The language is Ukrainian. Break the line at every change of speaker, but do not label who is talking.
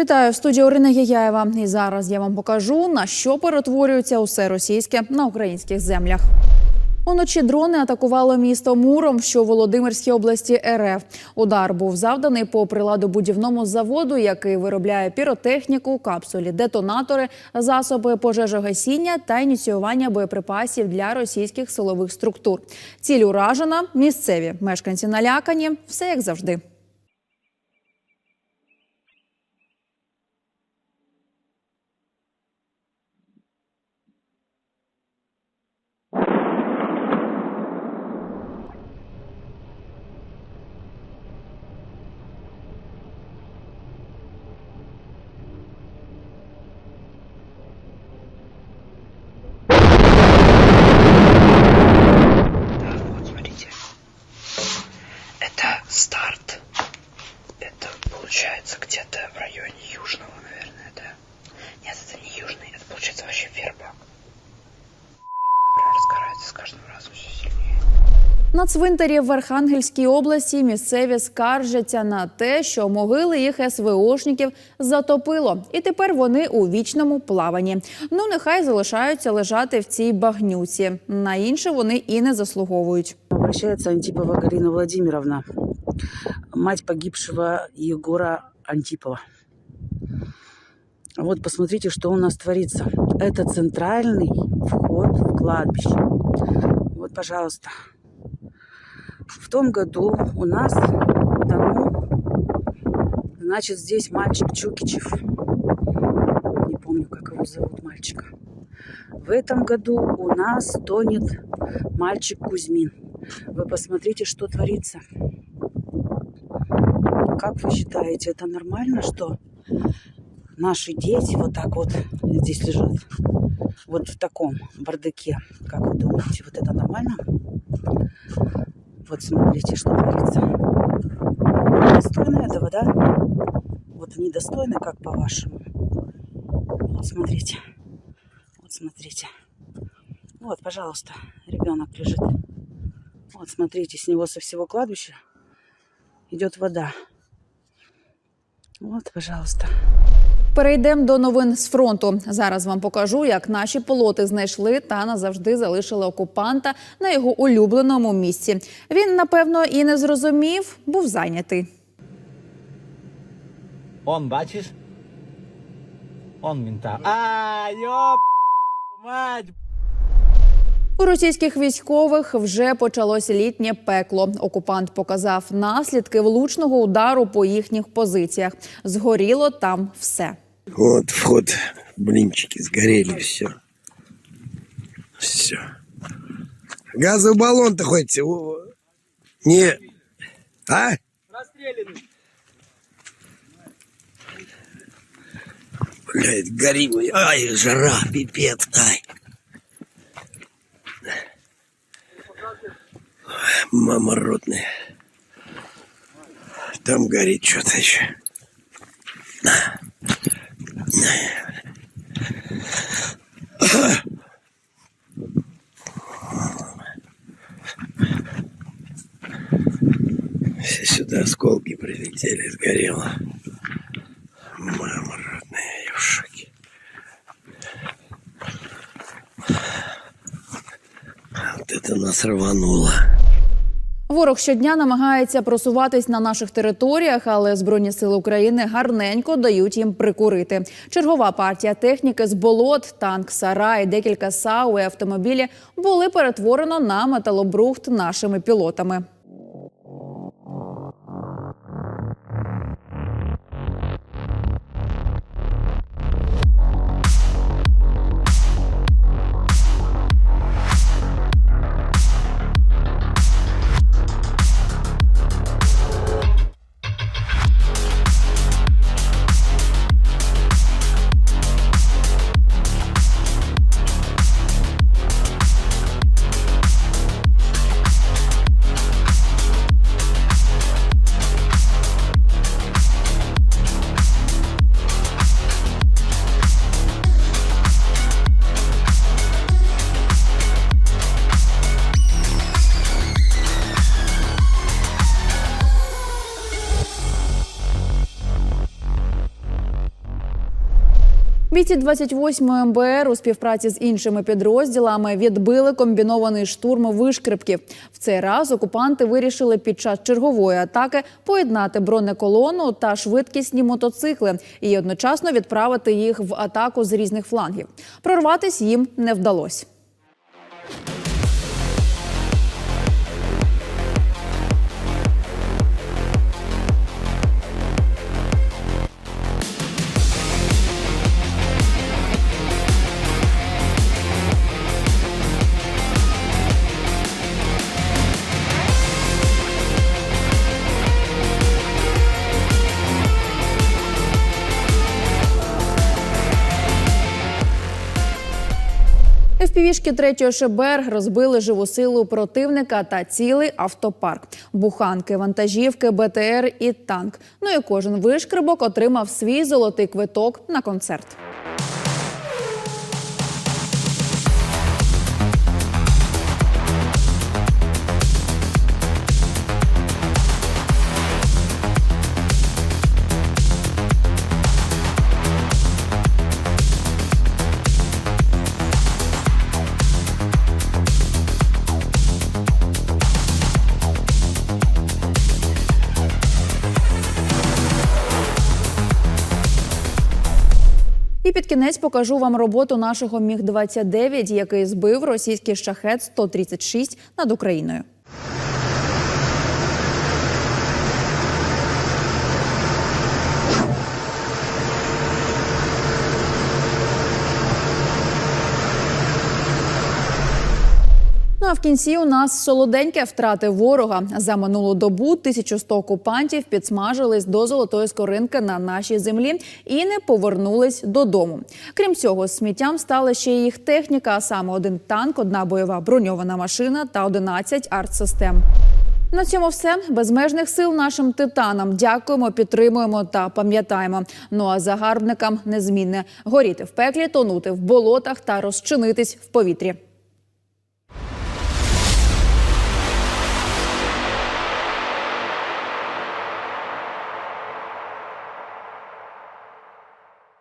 Вітаю в студії Орина Яяєва. І зараз я вам покажу на що перетворюється усе російське на українських землях. Уночі дрони атакували місто Муром, що у Володимирській області РФ. Удар був завданий по приладобудівному заводу, який виробляє піротехніку, капсулі, детонатори, засоби пожежогасіння та ініціювання боєприпасів для російських силових структур. Ціль уражена місцеві мешканці налякані. Все як завжди.
с каждым разом все сильнее.
На цвинтарі в Архангельській області місцеві скаржаться на те, що могили їх СВОшників затопило, і тепер вони у вічному плаванні. Ну нехай залишаються лежати в цій багнюці. На інше вони і не заслуговують.
Обращается Антипова Галина Владимировна, мать погибшего Егора Антипова. Вот посмотрите, что у нас творится. Это центральный вход в кладбище. Вот, пожалуйста. В том году у нас утонул, значит, здесь мальчик Чукичев. Не помню, как его зовут мальчика. В этом году у нас тонет мальчик Кузьмин. Вы посмотрите, что творится. Как вы считаете, это нормально, что наши дети вот так вот здесь лежат? Вот в таком бардаке. Как вы думаете, вот это нормально? Вот смотрите, что творится. Достойно этого, да? Вот недостойно, как по-вашему? Вот смотрите. Вот смотрите. Вот, пожалуйста, ребенок лежит. Вот, смотрите, с него со всего кладбища идет вода. Вот, пожалуйста.
Перейдемо до новин з фронту. Зараз вам покажу, як наші пілоти знайшли та назавжди залишили окупанта на його улюбленому місці. Він, напевно, і не зрозумів, був зайнятий.
Он, бачиш? Он мінта. А, йоп, мать,
У російських військових вже почалося літнє пекло. Окупант показав наслідки влучного удару по їхніх позиціях. Згоріло там все.
Вот вход, блинчики сгорели, все. Все. Газовый баллон-то хоть... Не... А?
Расстрелянный.
Блядь, гори, ой, ай, жара, пипец, ай. Мама родная. Там горит что-то еще. Все сюда осколки прилетели, сгорело. Мама родная, я в шоке. Вот это нас рвануло.
Ворог щодня намагається просуватись на наших територіях, але збройні сили України гарненько дають їм прикурити. Чергова партія техніки з болот, танк, сарай, декілька САУ і автомобілі були перетворено на металобрухт нашими пілотами. Бійці 28-ї МБР у співпраці з іншими підрозділами відбили комбінований штурм вишкрипків. В цей раз окупанти вирішили під час чергової атаки поєднати бронеколону та швидкісні мотоцикли і одночасно відправити їх в атаку з різних флангів. Прорватися їм не вдалося. ФПВ-шки третього ШБР розбили живу силу противника та цілий автопарк, буханки, вантажівки, БТР і танк. Ну і кожен вишкрибок отримав свій золотий квиток на концерт. І під кінець покажу вам роботу нашого міг 29 який збив російський шахет 136 над Україною. А в кінці у нас солоденьке втрати ворога. За минулу добу 1100 окупантів підсмажились до золотої скоринки на нашій землі і не повернулись додому. Крім цього, сміттям стала ще їх техніка, а саме один танк, одна бойова броньована машина та 11 артсистем. На цьому все безмежних сил нашим титанам. Дякуємо, підтримуємо та пам'ятаємо. Ну а загарбникам незмінне горіти в пеклі, тонути в болотах та розчинитись в повітрі.